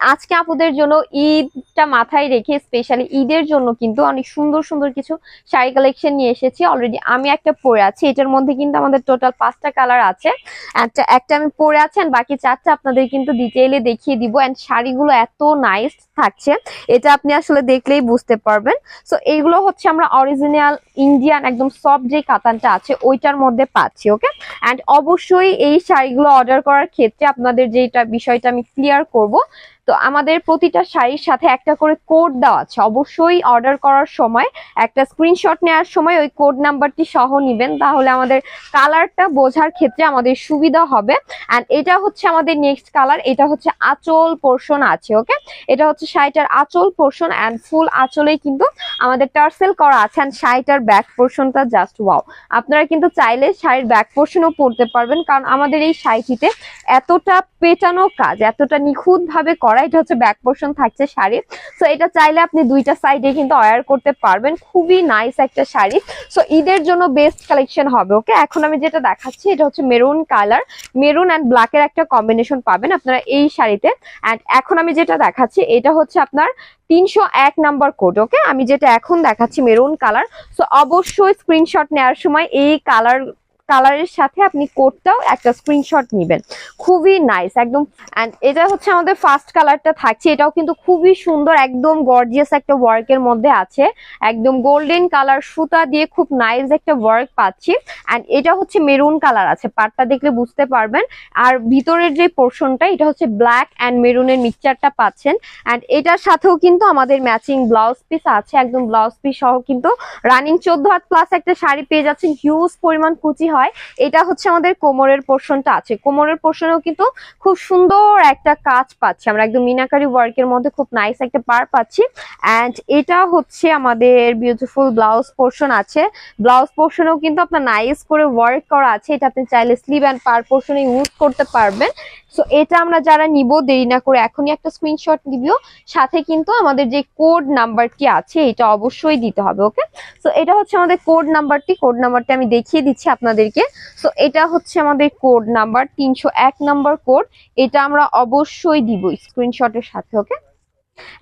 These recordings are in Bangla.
আজকে আপুদের জন্য ঈদটা মাথায় রেখে স্পেশালি ঈদের জন্য কিন্তু অনেক সুন্দর সুন্দর কিছু শাড়ি কালেকশন নিয়ে এসেছি। অলরেডি আমি একটা পরে আছি, এটার মধ্যে কিন্তু আমাদের টোটাল পাঁচটা কালার আছে। একটা একটা আমি পরে আছি and বাকি চারটা আপনাদের কিন্তু ডিটেইলে দেখিয়ে দিব। অ্যান্ড শাড়িগুলো এত নাইস থাকছে, এটা আপনি আসলে দেখলেই বুঝতে পারবেন। সো এইগুলো হচ্ছে আমরা অরিজিনাল ইন্ডিয়ান একদম সফট যে কাতানটা আছে, ওইটার মধ্যে পাচ্ছি ওকে অ্যান্ড অবশ্যই এই শাড়িগুলো অর্ডার করার ক্ষেত্রে আপনাদের যেটা বিষয়টা আমি ক্লিয়ার করব তো আমাদের প্রতিটা শাড়ির সাথে একটা করে কোড দেওয়া আছে। অবশ্যই অর্ডার করার সময়, একটা স্ক্রিনশট নেওয়ার সময় ওই কোড নাম্বারটি সহ নেবেন, তাহলে আমাদের কালারটা বোঝার ক্ষেত্রে আমাদের সুবিধা হবে। অ্যান্ড এটা হচ্ছে আমাদের নেক্সট কালার এটা হচ্ছে আঁচল পোর্শন আছে ওকে এটা হচ্ছে শাড়িটার আঁচল পোর্শন অ্যান্ড ফুল আঁচলেই কিন্তু আমাদের টার্সেল করা আছে অ্যান্ড শাড়িটার ব্যাক পোর্শনটা জাস্ট ওয়াও আপনারা কিন্তু চাইলে শাড়ির ব্যাক পোর্শনও পরতে পারবেন, কারণ আমাদের এই শাড়িটিতে এতটা পেটানো কাজ, এতটা নিখুঁত ভাবে করা এটা হচ্ছে ব্যাক পোর্শন থাকছে শাড়ি। সো এটা চাইলে আপনি দুইটা সাইডে কিন্তু অয়ার করতে পারবেন। খুবই নাইস একটা শাড়ি। সো ঈদের জন্য বেস্ট কালেকশন হবে ওকে এখন আমি যেটা দেখাচ্ছি, এটা হচ্ছে মেরুন কালার মেরুন অ্যান্ড ব্ল্যাকের একটা কম্বিনেশন পাবেন আপনারা এই শাড়িতে। অ্যান্ড এখন আমি যেটা দেখাচ্ছি, এটা হচ্ছে আপনার তিনশো এক নাম্বার কোড ওকে আমি যেটা এখন দেখাচ্ছি মেরুন কালার সো অবশ্যই স্ক্রিনশট নেওয়ার সময় এই কালার কালারের সাথে আপনি কোডটাও একটা স্ক্রিনশট নেবেন। খুবই নাইস একদম অ্যান্ড এটা হচ্ছে আমাদের ফার্স্ট কালারটা থাকছে, এটাও কিন্তু খুবই সুন্দর, একদম গর্জিয়াস একটা ওয়ার্কের মধ্যে আছে, একদম গোল্ডেন কালার সুতা দিয়ে খুব নাইস একটা ওয়ার্ক পাচ্ছি অ্যান্ড এটা হচ্ছে মেরুন কালার আছে, পাটটা দেখলে বুঝতে পারবেন, আর ভিতরের যে পোর্শনটা এটা হচ্ছে ব্ল্যাক অ্যান্ড মেরুনের মিক্সচারটা পাচ্ছেন অ্যান্ড এটার সাথেও কিন্তু আমাদের ম্যাচিং ব্লাউজ পিস আছে, একদম ব্লাউজ পিস সহ কিন্তু রানিং চোদ্দ হাত প্লাস একটা শাড়ি পেয়ে যাচ্ছেন হিউজ পরিমাণ কুচি এটা হচ্ছে আমাদের কোমরের পোর্শনটা আছে। কোমরের পোর্শনেও কিন্তু খুব সুন্দর একটা কাজ পাচ্ছি। আমরা একদম মিনাকারি ওয়ার্কের মধ্যে খুব নাইস একটা পার পাচ্ছি। অ্যান্ড এটা হচ্ছে আমাদের বিউটিফুল ব্লাউজ পোর্শন আছে। ব্লাউজ পোর্শনেও কিন্তু আপনার নাইস করে ওয়ার্ক করা আছে। এটা আপনি চাইলে স্লিভ অ্যান্ড পার পোর্শনে ইউজ করতে পারবেন। সো এটা আমরা যারা নিব, দেরি না করে এখনই একটা স্ক্রিনশট নিবিও সাথে কিন্তু আমাদের যে কোড নাম্বারটি আছে, এটা অবশ্যই দিতে হবে ওকে সো এটা হচ্ছে আমাদের কোড নাম্বারটি কোড নাম্বারটি আমি দেখিয়ে দিচ্ছি আপনাদেরকে সো এটা হচ্ছে আমাদের কোড নাম্বার তিনশো এক নাম্বার কোড এটা আমরা অবশ্যই দিব স্ক্রিনশটের সাথে ওকে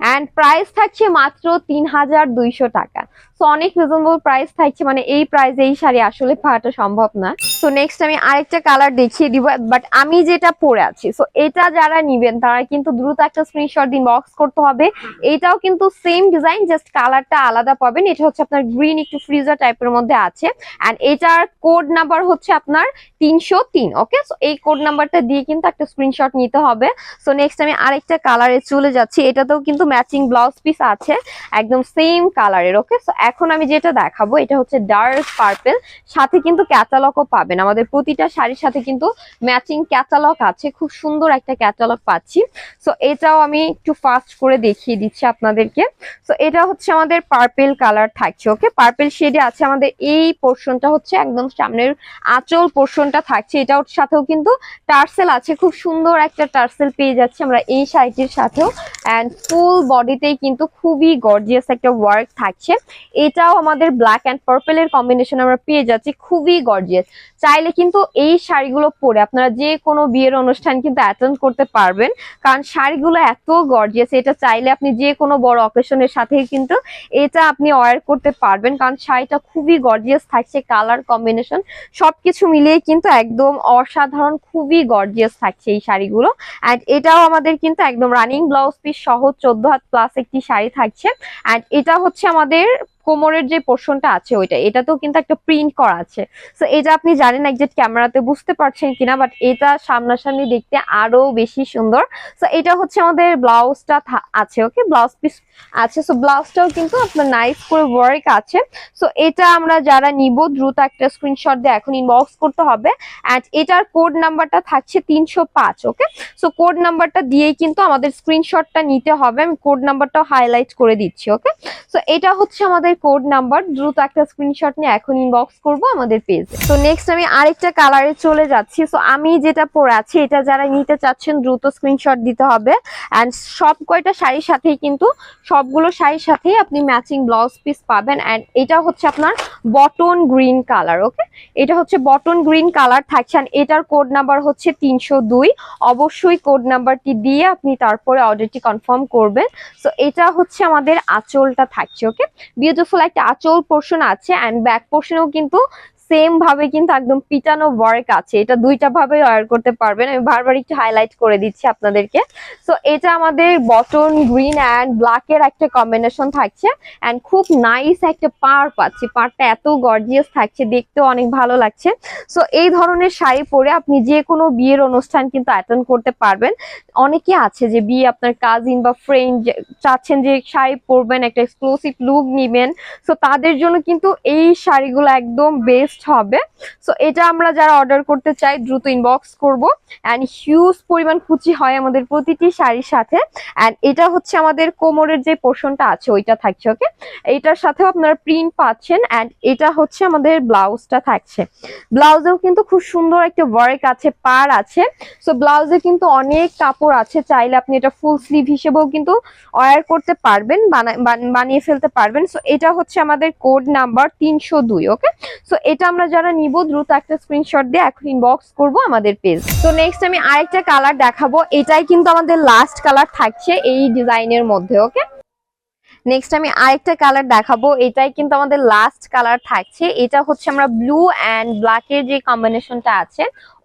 অ্যান্ড প্রাইস থাকছে মাত্র তিন হাজার দুইশো টাকা। সো অনেক রিজনেবল প্রাইস থাকছে মানে এই প্রাইসে এই শাড়ি আসলে পাওয়াটা সম্ভব না। সো নেক্সট আমি আরেকটা কালার দেখিয়ে দিব বাট আমি যেটা পরে আছি সো এটা যারা নিবেন, তারা কিন্তু দ্রুত একটা স্ক্রিনশট দিন বক্স করতে হবে। এটাও কিন্তু সেম ডিজাইন জাস্ট কালারটা আলাদা পাবেন। এটা হচ্ছে আপনার গ্রিন একটু ফ্রিজার টাইপের মধ্যে আছে। অ্যান্ড এটার কোড নাম্বার হচ্ছে আপনার তিনশো তিন ওকে সো এই কোড নাম্বারটা দিয়ে কিন্তু একটা স্ক্রিনশট নিতে হবে। সো নেক্সট আমি আরেকটা কালারে চলে যাচ্ছি। এটাতেও কিন্তু ম্যাচিং ব্লাউজ পিস আছে, একদম সেম কালারের ওকে সো এখন আমি যেটা দেখাবো, এটা হচ্ছে ডার্ক পার্পেল সাথে কিন্তু ক্যাটালগও পাবেন। আমাদের প্রতিটা শাড়ির সাথে কিন্তু ম্যাচিং ক্যাটালগ আছে। খুব সুন্দর একটা ক্যাটালগ পাচ্ছি। সো এটাও আমি একটু ফাস্ট করে দেখিয়ে দিচ্ছি আপনাদেরকে। সো এটা হচ্ছে আমাদের পার্পেল কালার থাকছে ওকে পার্পেল শেডে আছে আমাদের এই পোর্শনটা হচ্ছে একদম সামনের আঁচল পোর্শনটা থাকছে। এটার সাথেও কিন্তু টার্সেল আছে। খুব সুন্দর একটা টার্সেল পেয়ে যাচ্ছে আমরা এই শাড়িটির সাথেও। অ্যান্ড ফুল বডিতেই কিন্তু খুবই গর্জিয়াস একটা ওয়ার্ক থাকছে। এটাও আমাদের ব্ল্যাক অ্যান্ড পার্পেল এর কম্বিনেশন আমরা পেয়ে যাচ্ছি, খুবই গর্জিয়াস চাইলে কিন্তু এই শাড়িগুলো পরে আপনারা যে কোনো বিয়ের অনুষ্ঠান কিন্তু অ্যাটেন্ড করতে পারবেন, কারণ শাড়িগুলো এত গর্জিয়াস এটা চাইলে আপনি যে কোনো বড় অকেশনের সাথে কিন্তু এটা আপনি ওয়ার করতে পারবেন, কারণ শাড়িটা খুবই গর্জিয়াস থাকছে কালার কম্বিনেশন সবকিছু মিলিয়ে কিন্তু একদম অসাধারণ, খুবই গর্জিয়াস থাকছে এই শাড়িগুলো। অ্যান্ড এটাও আমাদের কিন্তু একদম রানিং ব্লাউজ পিস সহ চোদ্দ হাত প্লাস একটি শাড়ি থাকছে। অ্যান্ড এটা হচ্ছে আমাদের কোমরের যে পোর্শনটা আছে ওইটা, এটাতেও কিন্তু একটা প্রিন্ট করা আছে। সো এটা আপনি জানেন একজ্যাক্ট ক্যামেরাতে বুঝতে পারছেন কিনা বাট এটা সামনাসামনি দেখতে আরও বেশি সুন্দর। সো এটা হচ্ছে আমাদের ব্লাউজটা আছে ওকে ব্লাউজ পিস আছে। সো ব্লাউজটাও কিন্তু আপনার নাইস করে ওয়ার্ক আছে। সো এটা আমরা যারা নিব, দ্রুত একটা স্ক্রিনশট দিয়ে এখন ইনবক্স করতে হবে। অ্যান্ড এটার কোড নাম্বারটা থাকছে তিনশো পাঁচ ওকে সো কোড নাম্বারটা দিয়েই কিন্তু আমাদের স্ক্রিনশটটা নিতে হবে। আমি কোড নাম্বারটাও হাইলাইট করে দিচ্ছি ওকে সো এটা হচ্ছে আমাদের কোড নাম্বার দ্রুত একটা স্ক্রিনশট নিয়ে এখন ইনবক্স করব আমাদের পেজে তো নেক্সট আমি আরেকটা কালারে চলে যাচ্ছি। সো আমি যেটা পরে আছি, এটা যারা নিতে চাচ্ছেন, দ্রুত স্ক্রিনশট দিতে হবে। অ্যান্ড সব কয়টা শাড়ির সাথেই কিন্তু, সবগুলো শাড়ির সাথেই আপনি ম্যাচিং ব্লাউজ পিস পাবেন। অ্যান্ড এটা হচ্ছে আপনার বটন গ্রিন কালার ওকে এটা হচ্ছে বটন গ্রিন কালার থাকছে। And এটার কোড নাম্বার হচ্ছে তিনশো দুই। অবশ্যই কোড নাম্বারটি দিয়ে আপনি তারপরে অর্ডারটি কনফার্ম করবেন। সো এটা হচ্ছে আমাদের আঁচলটা থাকছে ওকে বিউটিফুল একটা আঁচল পোর্শন আছে অ্যান্ড ব্যাক পোর্শনেও কিন্তু সেম ভাবে কিন্তু একদম পিটানো ওয়ার্ক আছে। এটা দুইটা ভাবে ওয়ার করতে পারবেন। আমি বারবার একটু হাইলাইট করে দিচ্ছি আপনাদেরকে। সো এটা আমাদের বটন গ্রিন অ্যান্ড ব্ল্যাকের একটা কম্বিনেশন থাকছে। অ্যান্ড খুব নাইস একটা পার পাচ্ছি। পারটা এত গর্জিয়াস থাকছে। দেখতেও অনেক ভালো লাগছে। সো এই ধরনের শাড়ি পরে আপনি যে কোনো বিয়ের অনুষ্ঠান কিন্তু অ্যাটেন্ড করতে পারবেন। অনেকে আছে যে বিয়ে আপনার কাজিন বা ফ্রেন্ড চাচ্ছেন যে শাড়ি পরবেন, একটা এক্সক্লুসিভ লুক নিবেন। সো তাদের জন্য কিন্তু এই শাড়িগুলো একদম বেস্ট হবে। সো এটা আমরা যারা অর্ডার করতে চাই, দ্রুত ইনবক্স করব। অ্যান্ড হিউজ পরিমাণ কুচি হয় আমাদের প্রতিটি শাড়ির সাথে। অ্যান্ড এটা হচ্ছে আমাদের কোমরের যে পোর্শনটা আছে, ওইটা থাকছে ওকে এইটার সাথেও আপনারা প্রিন্ট পাচ্ছেন। অ্যান্ড এটা হচ্ছে আমাদের ব্লাউজটা থাকছে। ব্লাউজেও কিন্তু খুব সুন্দর একটা ওয়ার্ক আছে পার আছে। সো ব্লাউজে কিন্তু অনেক কাপড় আছে। চাইলে আপনি এটা ফুল স্লিভ হিসেবেও কিন্তু অয়ার করতে পারবেন, বানিয়ে ফেলতে পারবেন। সো এটা হচ্ছে আমাদের কোড নাম্বার তিনশো দুই ওকে সো এটা আমরা যারা নিব, দ্রুত একটা স্ক্রিনশট দিয়ে এখন ইনবক্স করব আমাদের পেজ তো নেক্সট আমি আরেকটা কালার দেখাবো। এটাই কিন্তু আমাদের লাস্ট কালার থাকছে এই ডিজাইনের মধ্যে ওকে নেক্সট আমি আরেকটা কালার দেখাবো। এটাই কিন্তু আমাদের লাস্ট কালার থাকছে। এটা হচ্ছে আমরা ব্লু অ্যান্ড ব্ল্যাকের যে কম্বিনেশনটা আছে,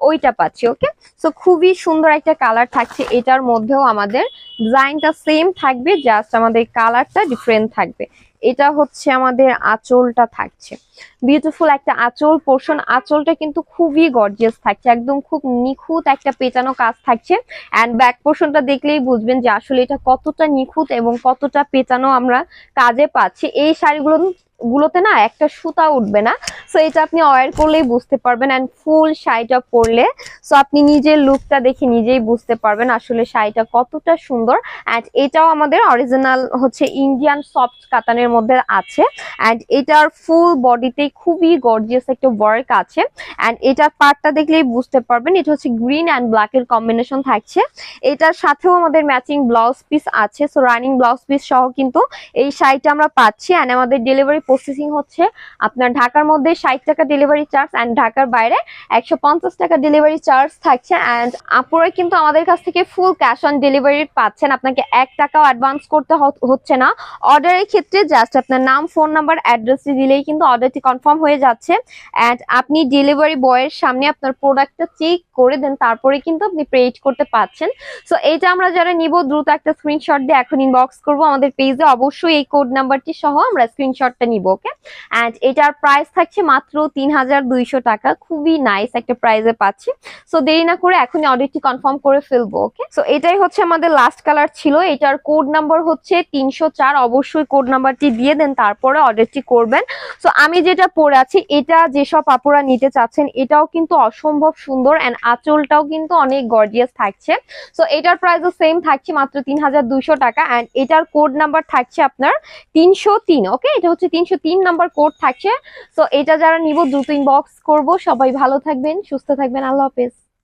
ওইটা পাচ্ছি ওকে সো খুবই সুন্দর একটা কালার থাকছে এটার মধ্যেও আমাদের। ডিজাইনটা সেম থাকবে জাস্ট আমাদের কালারটা ডিফারেন্ট থাকবে। এটা হচ্ছে আমাদের আঁচলটা থাকছে। বিউটিফুল একটা আঁচল পোর্শন আঁচলটা কিন্তু খুবই গর্জিয়াস থাকছে, একদম খুব নিখুঁত একটা পেটানো কাজ থাকছে। অ্যান্ড ব্যাক পোর্শনটা দেখলেই বুঝবেন যে আসলে এটা কতটা নিখুঁত এবং কতটা পেটানো আমরা কাজে পাচ্ছি। এই শাড়িগুলো গুলোতে না একটা সুতা উঠবে না। সো এটা আপনি অয়ার করলেই বুঝতে পারবেন অ্যান্ড ফুল শাড়িটা পরলে। সো আপনি নিজের লুকটা দেখে নিজেই বুঝতে পারবেন আসলে শাড়িটা কতটা সুন্দর। অ্যান্ড এটাও আমাদের অরিজিনাল হচ্ছে ইন্ডিয়ান সফট কাতানের মধ্যে আছে। অ্যান্ড এটার ফুল বডিতে খুবই গর্জিয়াস একটা ওয়ার্ক আছে। অ্যান্ড এটার পার্টটা দেখলেই বুঝতে পারবেন, এটা হচ্ছে গ্রিন অ্যান্ড ব্ল্যাক এর কম্বিনেশন থাকছে। এটার সাথেও আমাদের ম্যাচিং ব্লাউজ পিস আছে। সো রানিং ব্লাউজ পিস সহ কিন্তু এই শাড়িটা আমরা পাচ্ছি। অ্যান্ড আমাদের ডেলিভারি প্রসেসিং হচ্ছে আপনার ঢাকার মধ্যে ষাট টাকা ডেলিভারি চার্জ অ্যান্ড ঢাকার বাইরে একশো পঞ্চাশ টাকা ডেলিভারি চার্জ থাকছে অ্যান্ড আপুরা কিন্তু আমাদের কাছ থেকে ফুল ক্যাশ অন ডেলিভারি পাচ্ছেন। আপনাকে এক টাকাও অ্যাডভান্স করতে হচ্ছে না। অর্ডারের ক্ষেত্রে জাস্ট আপনার নাম ফোন নাম্বার অ্যাড্রেসটি দিলেই কিন্তু অর্ডারটি কনফার্ম হয়ে যাচ্ছে। অ্যান্ড আপনি ডেলিভারি বয়ের সামনে আপনার প্রোডাক্টটা চেক করে দেন, তারপরে কিন্তু আপনি পেড করতে পাচ্ছেন। সো এটা আমরা যারা নিব, দ্রুত একটা স্ক্রিনশট দিয়ে এখন ইনবক্স করব। আমাদের পেজে অবশ্যই এই কোড নাম্বারটি সহ আমরা স্ক্রিনশটটা নিব। ওকে অ্যান্ড এটার প্রাইস থাকছে মাত্র তিন হাজার দুইশো টাকা। খুবই নাইস একটা প্রাইসে পাচ্ছি। সো দেরি না করে এখনই অর্ডারটি কনফার্ম করে ফেলব ওকে সো এটাই হচ্ছে আমাদের লাস্ট কালার ছিল। এটার কোড নাম্বার হচ্ছে তিনশো চার। অবশ্যই কোড নাম্বারটি দিয়ে দেন, তারপরে অর্ডারটি করবেন। সো আমি যেটা পরে আছি, এটা যেসব আপুরা নিতে চাচ্ছেন, এটাও কিন্তু অসম্ভব সুন্দর অ্যান্ড আঁচলটাও কিন্তু অনেক গর্জিয়াস থাকছে। সো এটার প্রাইসও সেম থাকছে মাত্র তিন হাজার দুইশো টাকা। অ্যান্ড এটার কোড নাম্বার থাকছে আপনার তিনশো তিন ওকে এটা হচ্ছে তিনশো তিন নাম্বার কোড থাকছে তো এটা যারা নিব দু তিন বক্স করব। সবাই ভালো থাকবেন, সুস্থ থাকবেন। আল্লাহ হাফেজ।